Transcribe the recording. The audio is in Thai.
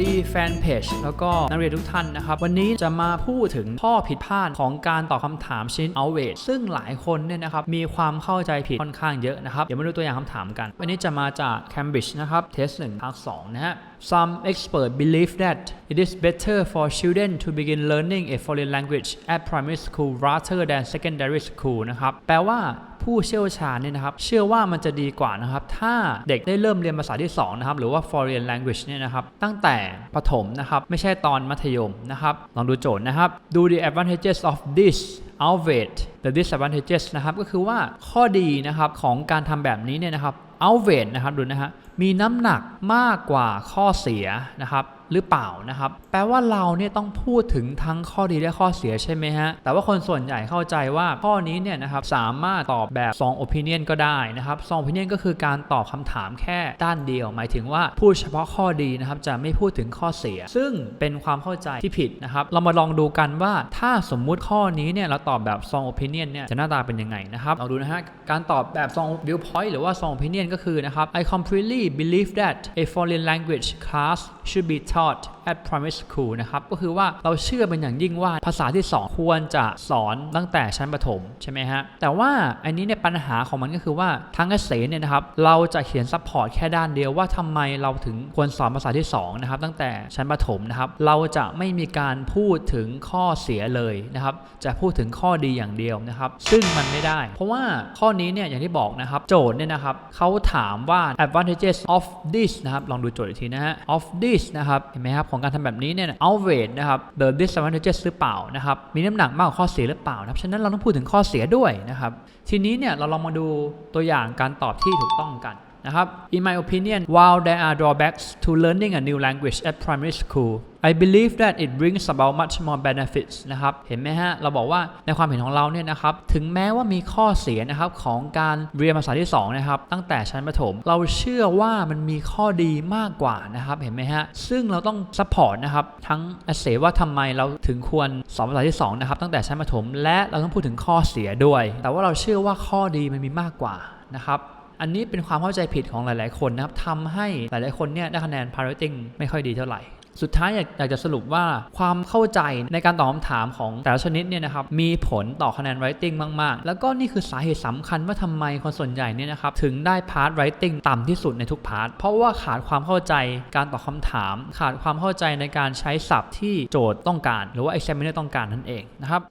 ดีแฟนเพจแล้วก็นักเรียนทุกท่านนะครับ วันนี้จะมาพูดถึงข้อผิดพลาดของการตอบคำถามชิ้น o u t w e i g h ซึ่งหลายคนเนี่ยนะครับมีความเข้าใจผิดค่อนข้างเยอะนะครับ เดี๋ยวมาดูตัวอย่างคำถามกัน วันนี้จะมาจาก Cambridge นะครับ Test 1ภาค2นะฮะ Some experts believe that it is better for children to begin learning a foreign language at primary school rather than secondary school นะครับ แปลว่าผู้เชี่ยวชาญเนี่ยนะครับ เชื่อว่ามันจะดีกว่านะครับ ถ้าเด็กได้เริ่มเรียนภาษาที่ 2 นะครับ หรือว่า foreign language เนี่ยนะครับ ตั้งแต่ประถมนะครับ ไม่ใช่ตอนมัธยมนะครับ ลองดูโจทย์นะครับ do the advantages of this outweigh the disadvantages นะครับ ก็คือว่าข้อดีนะครับของการทำแบบนี้เนี่ยนะครับ outweigh นะครับ ดูนะฮะ มีน้ำหนักมากกว่าข้อเสียนะครับหรือเปล่านะครับ แปลว่าเราเนี่ยต้องพูดถึงทั้งข้อดีและข้อเสียใช่ไหมฮะ แต่ว่าคนส่วนใหญ่เข้าใจว่าข้อนี้เนี่ยนะครับสามารถตอบแบบ2 opinion ก็ได้นะครับ2 opinion ก็คือการตอบคำถามแค่ด้านเดียว หมายถึงว่าพูดเฉพาะข้อดีนะครับจะไม่พูดถึงข้อเสีย ซึ่งเป็นความเข้าใจที่ผิดนะครับ เรามาลองดูกันว่าถ้าสมมุติข้อนี้เนี่ยเราตอบแบบ2 opinion เนี่ยจะหน้าตาเป็นยังไงนะครับเอาดูนะฮะการตอบแบบ2 viewpoint หรือว่า2 opinion ก็คือนะครับ I completely believe that a foreign language class should be taught at primary school นะครับก็คือว่าเราเชื่อเป็นอย่างยิ่งว่าภาษาที่ 2 ควรจะสอนตั้งแต่ชั้นประถมใช่ไหมฮะแต่ว่าอันนี้เนี่ยปัญหาของมันก็คือว่าทางเกษตรเนี่ยนะครับเราจะเขียนซัพพอร์ตแค่ด้านเดียวว่าทำไมเราถึงควรสอนภาษาที่2นะครับตั้งแต่ชั้นประถมนะครับเราจะไม่มีการพูดถึงข้อเสียเลยนะครับจะพูดถึงข้อดีอย่างเดียวนะครับซึ่งมันไม่ได้ เพราะว่าข้อนี้เนี่ยอย่างที่บอกนะครับโจทย์เนี่ยนะครับเขาถามว่า advantages of this นะครับ ลองดูโจทย์อีกทีนะฮะ of this นะครับ เห็นไหมครับ ของการทำแบบนี้เนี่ย outweigh นะครับ the disadvantages หรือเปล่านะครับ มีน้ำหนักมากกว่าข้อเสียหรือเปล่านะครับ ฉะนั้นเราต้องพูดถึงข้อเสียด้วยนะครับ ทีนี้เนี่ย เราลองมาดูตัวอย่างการตอบที่ถูกต้องกัน นะครับ In my opinion while there are drawbacks to learning a new language at primary school I believe that it brings about much more benefits นะครับ เห็นไหมฮะ เราบอกว่าในความเห็นของเราเนี่ยนะครับ ถึงแม้ว่ามีข้อเสียนะครับของการเรียนภาษาที่2นะครับ ตั้งแต่ชั้นประถม เราเชื่อว่ามันมีข้อดีมากกว่านะครับ เห็นไหมฮะ ซึ่งเราต้องซัพพอร์ตนะครับ ทั้งเสว่าทำไมเราถึงควรสอนภาษาที่2นะครับ ตั้งแต่ชั้นประถม และเราต้องพูดถึงข้อเสียด้วย แต่ว่าเราเชื่อว่าข้อดีมันมีมากกว่านะครับ อันนี้เป็นความเข้าใจผิดของหลาย ๆ คนนะครับทำให้หลาย ๆ คนเนี่ยได้คะแนน piloting ไม่ค่อยดีเท่าไหร่สุดท้ายอยากจะสรุปว่าความเข้าใจในการตอบคำถามของแต่ละชนิดเนี่ยนะครับมีผลต่อคะแนน writing มาก ๆ แล้วก็นี่คือสาเหตุสำคัญว่าทำไมคนส่วนใหญ่เนี่ยนะครับถึงได้ part writing ต่ำที่สุดในทุกพาร์ทเพราะว่าขาดความเข้าใจการตอบคำถาม ขาดความเข้าใจในการใช้ศัพท์ที่โจทย์ต้องการ หรือว่า examiner ต้องการนั่นเองนะครับ